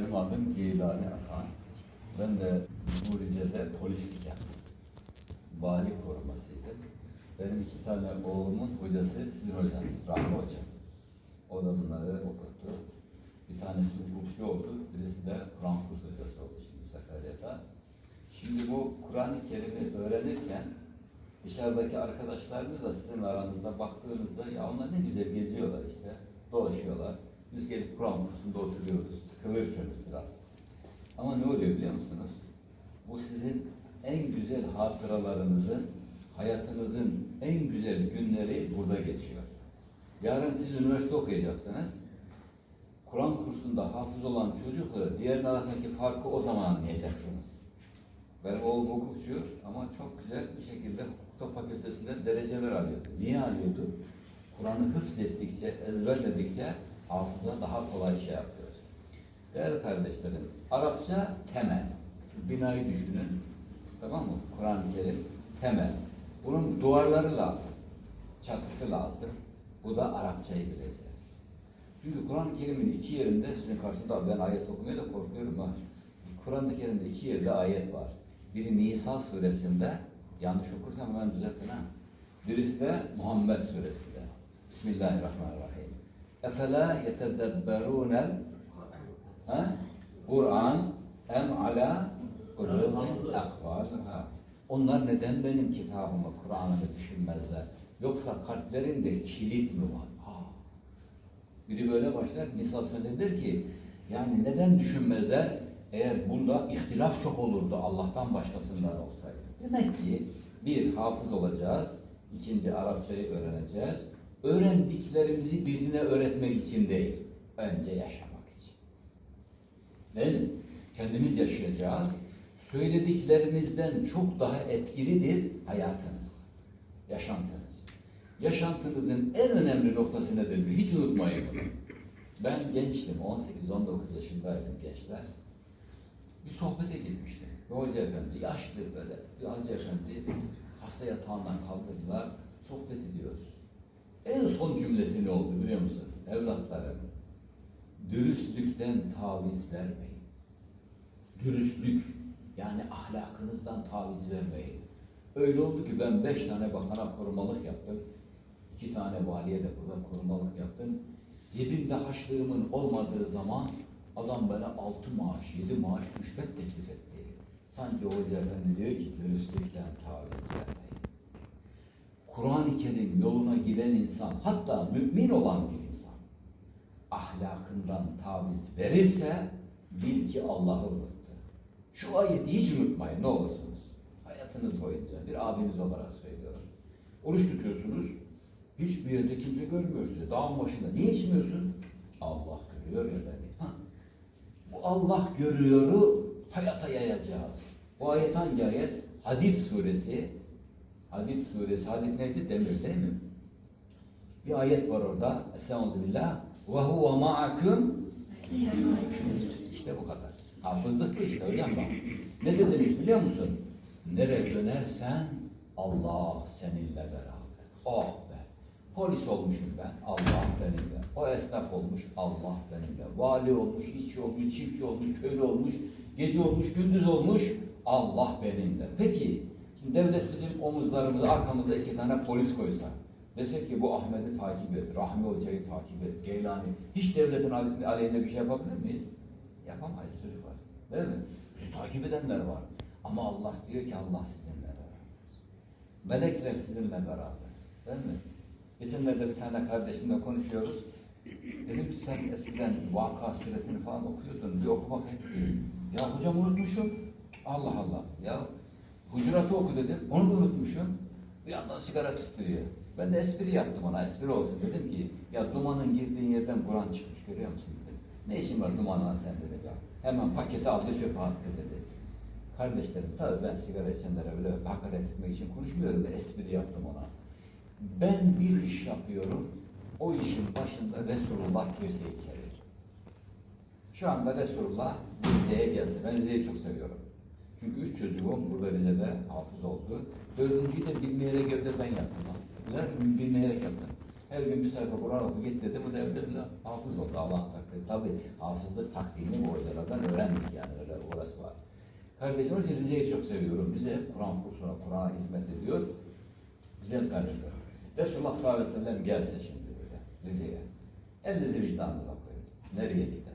Benim adım Geylani Akan. Ben de bu Rize'de polislik yaptım. Vali korumasıydım. Benim iki tane oğlumun hocası sizin hocanız, Rahmi Hocam. O da bunları okuttu. Bir tanesi hukukçu oldu, birisi de Kur'an kursu hocası oldu şimdi Sakarya'da. Şimdi bu Kur'an-ı Kerim'i öğrenirken dışarıdaki arkadaşlarınız da sizin aranızda baktığınızda ya onlar ne güzel geziyorlar işte, dolaşıyorlar. Biz gelip Kur'an kursunda oturuyoruz, sıkılırsınız biraz. Ama ne oluyor biliyor musunuz? Bu sizin en güzel hatıralarınızın, hayatınızın en güzel günleri burada geçiyor. Yarın siz üniversite okuyacaksınız. Kur'an kursunda hafız olan çocukla diğerinin arasındaki farkı o zaman anlayacaksınız. Benim oğlum hukukçu ama çok güzel bir şekilde hukuk fakültesinden dereceler alıyordu. Niye alıyordu? Kur'an'ı hıfz ettikçe, ezberledikçe hafıza daha kolay şey yapıyor. Değerli kardeşlerim, Arapça temel. Şu binayı düşünün. Tamam mı? Kur'an-ı Kerim temel. Bunun duvarları lazım. Çatısı lazım. Bu da Arapçayı bileceğiz. Çünkü Kur'an-ı Kerim'in iki yerinde sizin karşında ben ayet okumaya da korkuyorum ha. Kur'an-ı Kerim'de iki yerde ayet var. Biri Nisa suresinde yanlış okursam hemen düzeltin ha. Birisi de Muhammed suresinde. Bismillahirrahmanirrahim. Efela yetedebberunel ha? Kur'an em ala. Onlar neden benim kitabımı, Kur'an'ımı düşünmezler? Yoksa kalplerinde kilit mi var? Ha. Biri böyle başlar, Nisa der ki, yani neden düşünmezler? Eğer bunda ihtilaf çok olurdu Allah'tan başkasından olsaydı. Demek ki bir hafız olacağız, ikinci Arapçayı öğreneceğiz. Öğrendiklerimizi birine öğretmek için değil, önce yaşamak için. Değil mi? Kendimiz yaşayacağız. Söylediklerinizden çok daha etkilidir hayatınız, yaşantınız. Yaşantınızın en önemli noktası nedir? Hiç unutmayın bunu. Ben gençtim, 18-19 yaşındaydım gençler. Bir sohbete gitmiştim. Bir hoca efendi, yaşlı böyle bir hoca efendi hasta yatağından kaldırdılar, sohbet ediyoruz. En son cümlesi ne oldu biliyor musun? Evlatlarım, dürüstlükten taviz vermeyin. Dürüstlük, yani ahlakınızdan taviz vermeyin. Öyle oldu ki ben beş tane bakana korumalık yaptım. iki tane valiye de burada korumalık yaptım. Cebimde haçlığımın olmadığı zaman adam bana altı maaş, yedi maaş rüşvet teklif etti. Sanki hoca efendi diyor ki dürüstlükten taviz vermeyin. Kur'an-ı Kerim yoluna giden insan, hatta mümin olan bir insan, ahlakından taviz verirse bil ki Allah'ı unuttu. Şu ayeti hiç unutmayın ne olursunuz. Hayatınız boyunca bir abiniz olarak söylüyorum. Oruç tutuyorsunuz, hiçbir yerde kimse görmüyor sizi. Dağın başında. Niye içmiyorsun? Allah görüyor ya beni. Ha. Bu Allah görüyoru hayata yayacağız. Bu ayet hangi ayet? Hadid suresi. Hadid suresi. Hadid neydi? Demir değil mi? Bir ayet var orada. Estağfirullah. Ve huve ma'akum işte bu kadar. Hafızlık bu işte hocam bak. Ne dediniz biliyor musun? Nereye dönersen Allah seninle beraber. Oh be. Polis olmuşum ben. Allah benimle. O esnaf olmuş. Allah benimle. Vali olmuş, işçi olmuş, çiftçi olmuş, köylü olmuş, gece olmuş, gündüz olmuş. Allah benimle. Peki, şimdi devlet bizim omuzlarımıza, arkamıza iki tane polis koysa, dese ki bu Ahmet'i takip et, Rahmi Hoca'yı takip et, Geylani. Hiç devletin aleyhine bir şey yapabilir miyiz? Yapamayız çocuklar. Değil mi? Bizi takip edenler var. Ama Allah diyor ki Allah sizinle beraber. Melekler sizinle beraber. Değil mi? Geçenlerde bir tane kardeşimle konuşuyoruz. Dedim sen eskiden Vaka suresini falan okuyordun. Bir oku bakayım. Ya hocam unutmuşum. Allah Allah. Ya Hucurat'ı oku dedim. Onu da unutmuşum. Bir yandan sigara tutturuyor. Ben de espri yaptım ona. Espri olsun. Dedim ki ya dumanın girdiğin yerden Kur'an çıkmış görüyor musun dedim. Ne işin var dumanla sen dedi ya. Hemen paketi aldı çöpe attı dedi. Kardeşlerim tabii ben sigara içenlere öyle hakaret etmek için konuşmuyorum da espri yaptım ona. Ben bir iş yapıyorum, o işin başında Resulullah girse içeri. Şu anda Resulullah Rize'ye gelse, ben Rize'yi çok seviyorum. Çünkü üç çocuğum burada Rize'de hafız oldu. Dördüncüyü de bilmeyerek evde ben yaptım. ha. Bilerek bilmeyerek yaptım. Her gün bir sayfa Kur'an oku git dedim o da evde bile hafız oldu Allah'ın takdiri. Tabi hafızlık taktiğini bu hocalardan öğrendik yani öyle orası var. Kardeşim için Rize'yi çok seviyorum. Rize Kur'an kursuna, Kur'an'a hizmet ediyor. Güzel kardeşler. Resulullah sallallahu aleyhi ve sellem gelse şimdi böyle Rize'ye. Elinizi vicdanınıza koyun. Nereye gider?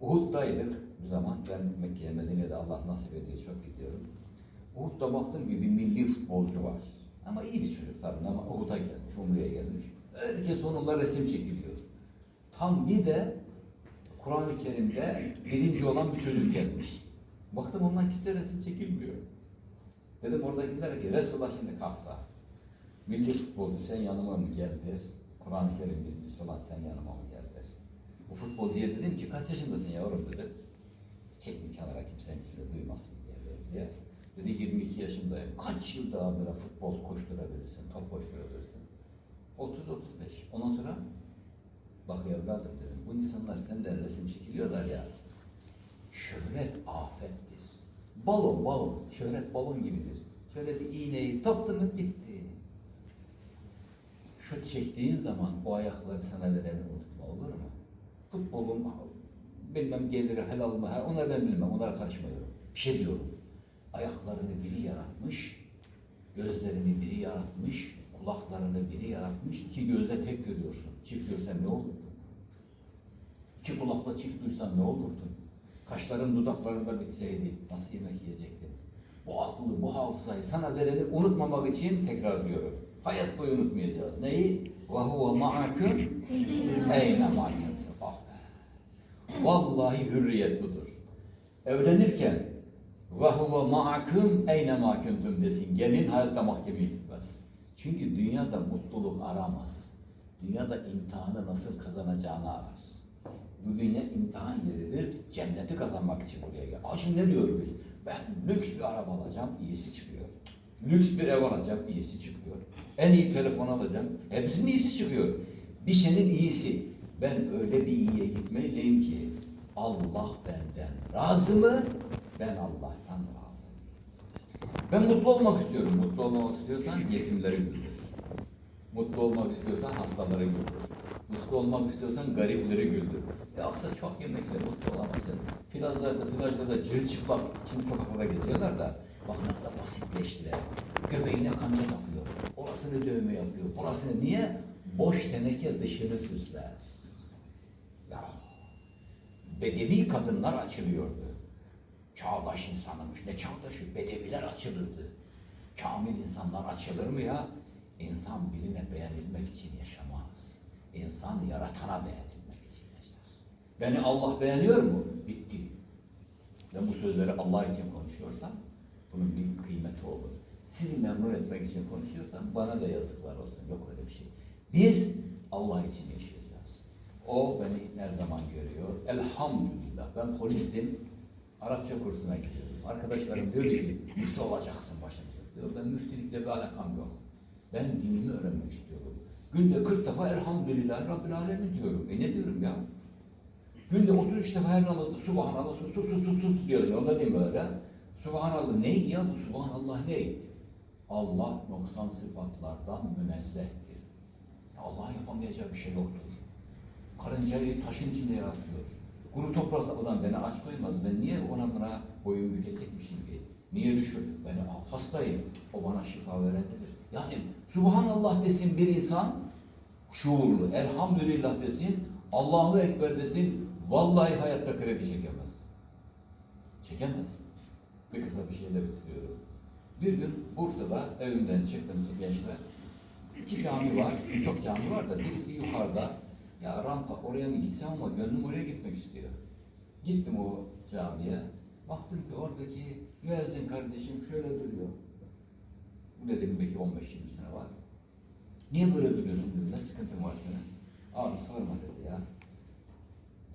Uhud'daydık bir zaman. Ben Mekke'ye, Medine'de Allah nasip ediyor çok gidiyorum. Uhud'da baktım ki bir milli futbolcu var. Ama iyi bir çocuk tabii ama Uhud'a gelmiş, Umre'ye gelmiş. Herkes onunla resim çekiliyor. Tam bir de Kur'an-ı Kerim'de birinci olan bir çocuk gelmiş. Baktım ondan kimse resim çekilmiyor. Dedim oradakilere ki Resulullah şimdi kalksa, milli futbolcu sen yanıma mı gel der, Kur'an-ı Kerim birincisi olan sen yanıma mı gel der. Bu futbolcuya dedim ki kaç yaşındasın yavrum dedim. Çekin kenara kimsenin ismini duymasın diye. diye. Dedi 22 yaşındayım. Kaç yıl daha böyle futbol koşturabilirsin, top koşturabilirsin? 30-35. Ondan sonra bak evladım dedim. Bu insanlar senden resim çekiliyorlar ya. Şöhret afettir. Balon balon. Şöhret balon gibidir. Şöyle bir iğneyi toptu mu bitti. Şut çektiğin zaman o ayakları sana vereni unutma olur mu? Futbolun bilmem geliri helal mı her onları ben bilmem onlara karışmıyorum. Bir şey diyorum. Ayaklarını biri yaratmış, gözlerini biri yaratmış, kulaklarını biri yaratmış. İki gözle tek görüyorsun. Çift görsen ne olurdu? İki kulakla çift duysan ne olurdu? Kaşların dudaklarında bitseydi nasıl yemek yiyecektin? Bu aklı, bu hafızayı sana vereni unutmamak için tekrar diyorum. Hayat boyu unutmayacağız. Neyi? وَهُوَ مَعَكُمْ اَيْنَ مَعَكُمْ Ah be. Vallahi hürriyet budur. Evlenirken ve huve ma'akum eyne ma'kuntum desin. Gelin hayatta mahkemeye gitmez. Çünkü dünyada mutluluk aramaz. Dünyada imtihanı nasıl kazanacağını arar. Bu dünya imtihan yeridir. Cenneti kazanmak için buraya gel. Aa şimdi ne diyorum biz? Ben lüks bir araba alacağım, iyisi çıkıyor. Lüks bir ev alacağım, iyisi çıkıyor. En iyi telefon alacağım, hepsinin iyisi çıkıyor. Bir şeyin iyisi. Ben öyle bir iyiye gitmeliyim ki Allah benden razı mı? Ben Allah'tan razı Ben mutlu olmak istiyorum. Mutlu olmak istiyorsan yetimleri güldür. Mutlu olmak istiyorsan hastaları güldür. Mutlu olmak istiyorsan garipleri güldür. Yoksa çok yemekle mutlu olamazsın. Plajlarda, plajlarda cır çıplak, şimdi sokaklarda geziyorlar da bak ne kadar basitleştiler. Göbeğine kanca takıyor. Orasını dövme yapıyor. Burasını niye? Boş teneke dışını süsler. Ya bedevi kadınlar açılıyordu. Çağdaş insanıymış. Ne çağdaşı? Bedeviler açılırdı. Kamil insanlar açılır mı ya? İnsan birine beğenilmek için yaşamaz. İnsan yaratana beğenilmek için yaşar. Beni Allah beğeniyor mu? Bitti. Ben bu sözleri Allah için konuşuyorsam bunun bir kıymeti olur. Sizi memnun etmek için konuşuyorsam bana da yazıklar olsun. Yok öyle bir şey. Biz Allah için yaşayacağız. O beni her zaman görüyor. Elhamdülillah. Ben polistim. Arapça kursuna gidiyorum. Arkadaşlarım diyor ki müftü olacaksın başımıza diyor. Ben müftülükle bir alakam yok. Ben dinimi öğrenmek istiyorum. Günde 40 defa elhamdülillah Rabbil Alemin diyorum. E ne diyorum ya? Günde 33 defa her namazda Subhanallah, su su su su su diyoruz. Onda diyeyim böyle. Subhanallah ne ya bu Subhanallah ne? Allah noksan sıfatlardan münezzehtir. Allah yapamayacağı bir şey yoktur. Karıncayı taşın içinde yaratıyor. Kuru topraklardan beni aç koymaz. Ben niye ona buna boyun bükecekmişim ki? Niye düşür? Ben hastayım. O bana şifa verebilir. Yani Subhanallah desin bir insan şuurlu. Elhamdülillah desin. Allahu Ekber desin. Vallahi hayatta kredi çekemez. Çekemez. Bir kısa bir şeyle bitiriyorum. Bir gün Bursa'da evimden çıktım gençler. İki cami var, çok cami var da birisi yukarıda. Ya rampa oraya mı gitsem ama gönlüm oraya gitmek istiyor. Gittim o camiye. Baktım ki oradaki müezzin kardeşim şöyle duruyor. Bu dedim belki 15-20 sene var. Niye böyle duruyorsun dedim. Ne sıkıntın var senin? Abi sorma dedi ya.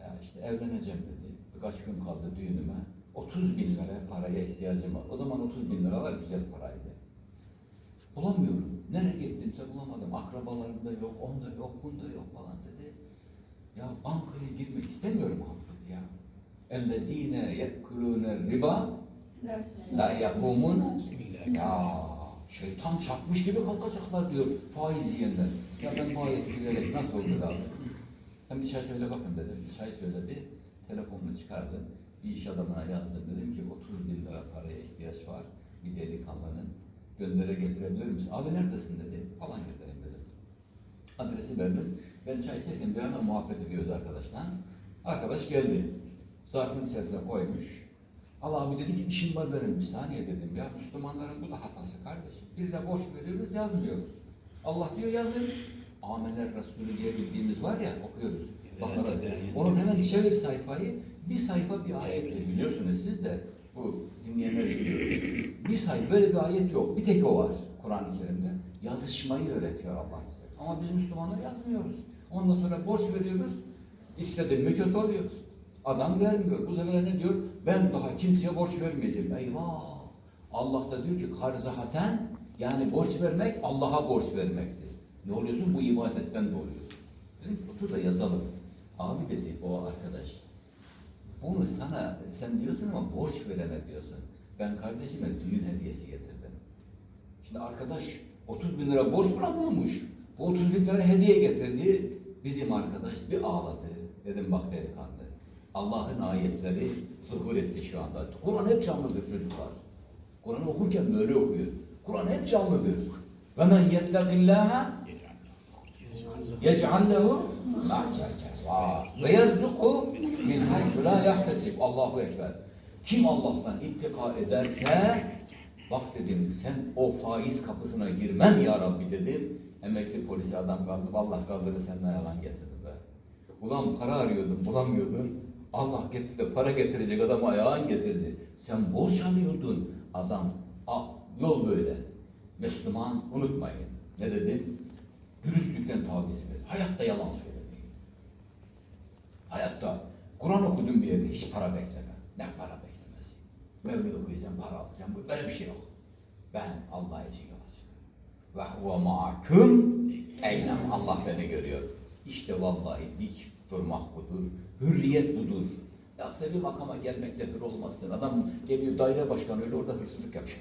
Ya işte evleneceğim dedi. Birkaç gün kaldı düğünüme. 30 bin lira paraya ihtiyacım var. O zaman 30 bin liralar güzel paraydı. Bulamıyorum. Nereye gittimse bulamadım. Akrabalarımda yok, onda yok, bunda yok falan dedi. Ya bankaya girmek istemiyorum abi dedi ya. اَلَّذ۪ينَ يَكُلُونَ الرِّبَا la yakumun ya Şeytan çarpmış gibi kalkacaklar diyor faiz yiyenler. Ya ben bu ayeti bilerek nasıl oldu abi? Hem bir çay söyle bakın dedim. Bir çay söyledi. Telefonunu çıkardım. Bir iş adamına yazdım. Dedim ki 30 bin lira paraya ihtiyaç var. Bir delikanlının göndere getirebilir misin? Abi neredesin dedi. Falan yerdeyim dedim. Adresi verdim. Ben çay içerken bir anda muhabbet ediyoruz arkadaşlar. Arkadaş geldi. Zarfın içerisine koymuş. Allah abi dedi ki işim var benim. Bir saniye dedim ya Müslümanların bu da hatası kardeşim. Bir de boş veriyoruz yazmıyoruz. Allah diyor yazın. Amener Resulü diye bildiğimiz var ya okuyoruz. Bakara. Onun hemen çevir sayfayı. Bir sayfa bir ayettir biliyorsunuz siz de bu dinleyenler için. Bir sayfa böyle bir ayet yok. Bir tek o var Kur'an-ı Kerim'de. Yazışmayı öğretiyor Allah bize. Ama biz Müslümanlar yazmıyoruz. Ondan sonra borç veriyoruz. İstediğin mi kötü oluyoruz. Adam vermiyor. Bu sefer ne diyor? Ben daha kimseye borç vermeyeceğim. Eyvah! Allah da diyor ki karz-ı hasen yani borç vermek Allah'a borç vermektir. Ne oluyorsun? Bu ibadetten doğuyor. Dedim ki, otur da yazalım. Abi dedi o arkadaş. Bunu sana sen diyorsun ama borç verene diyorsun. Ben kardeşime düğün hediyesi getirdim. Şimdi arkadaş 30 bin lira borç bulamamış. Bu 30 bin lira hediye getirdi. Bizim arkadaş bir ağladı. Dedim bak delikanlı. Allah'ın ayetleri zuhur etti şu anda. Kur'an hep canlıdır çocuklar. Kur'an okurken böyle okuyor. Kur'an hep canlıdır. Ve men yettegillâhe yec'al lehu ma'caca. Ve yerzuku min haythu la yahtesib. Allahu Ekber. Kim Allah'tan ittika ederse bak dedim sen o faiz kapısına girmem ya Rabbi dedim. Emekli polisi adam kaldı. Allah kaldırdı senden yalan getirdi be. Ulan para arıyordun bulamıyordun. Allah gitti de para getirecek adamı ayağın getirdi. Sen borç alıyordun. Adam a, yol böyle. Müslüman unutmayın. Ne dedim? Dürüstlükten taviz ver. Hayatta yalan söylemeyin. Hayatta Kur'an okudum bir yerde hiç para bekleme. Ne para beklemesi? Mevlid okuyacağım, para alacağım. Böyle bir şey yok. Ben Allah için yola. Ve huve ma'akum eylem. Allah beni görüyor. İşte vallahi dik durmak budur. Hürriyet budur. Yoksa bir makama gelmekle hür olmazsın. Adam geliyor daire başkanı öyle orada hırsızlık yapıyor.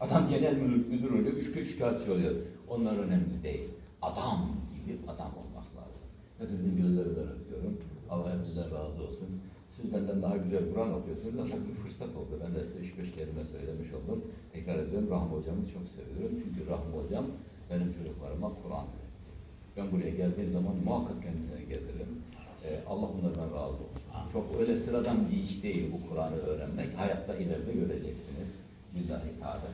Adam genel müdür, müdür oluyor, üç üç kağıtçı oluyor. Onlar önemli değil. Adam gibi adam olmak lazım. Hepinizin gözlerinden öpüyorum. Allah hepinizden razı olsun. Siz benden daha güzel Kur'an okuyorsunuz ama bir fırsat oldu. Ben de size üç beş kelime söylemiş oldum. Tekrar ediyorum Rahmi Hocam'ı çok seviyorum. Çünkü Rahmi Hocam benim çocuklarıma Kur'an öğretti. Ben buraya geldiğim zaman muhakkak kendisine getiririm. Ee, Allah onlardan razı olsun. Çok öyle sıradan bir iş değil bu Kur'an'ı öğrenmek. Hayatta ileride göreceksiniz. Billahi Teala.